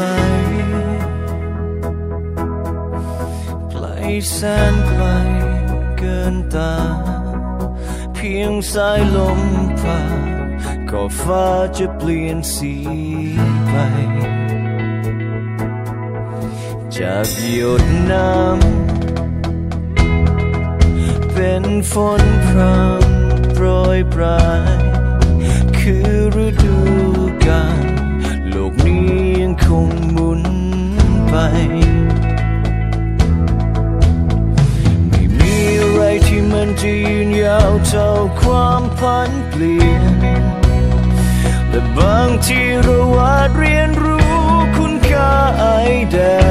ล ไกลแสนไกลเกินตา เพียงสายลมผ่านก็ฟ้าจะเปลี่ยนสีไป จากหยดน้ำเป็นฝนพรำโปรยปลาย คือฤดูกาล ไม่มีอะไรที่มันจะยืนยาวเท่าความผันเปลี่ยน และบางทีเราอาจเรียนรู้คุณค่าไอแดง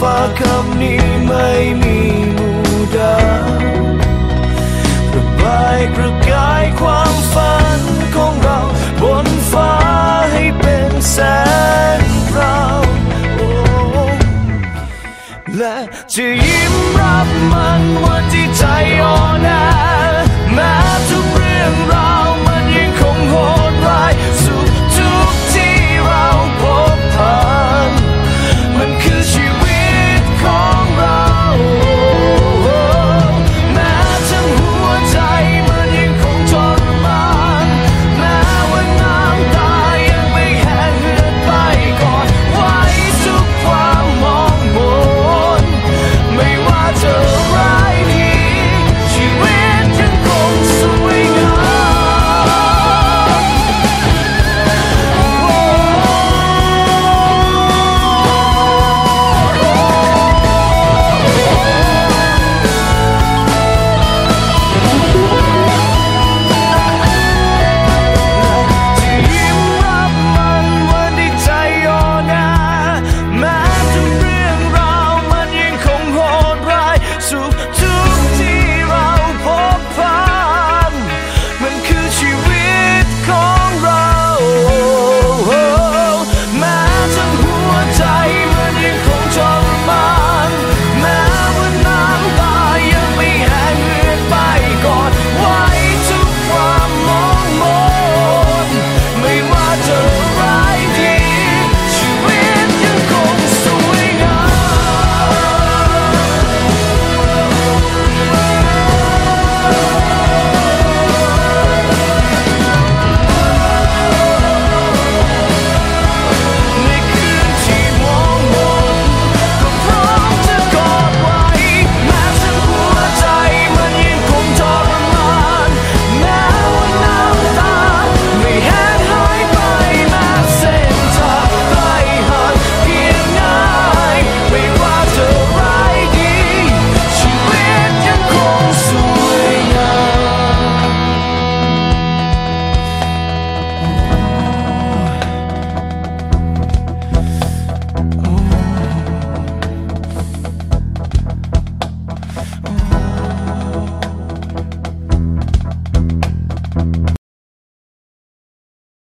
ฟ้าคำนี้ไม่มี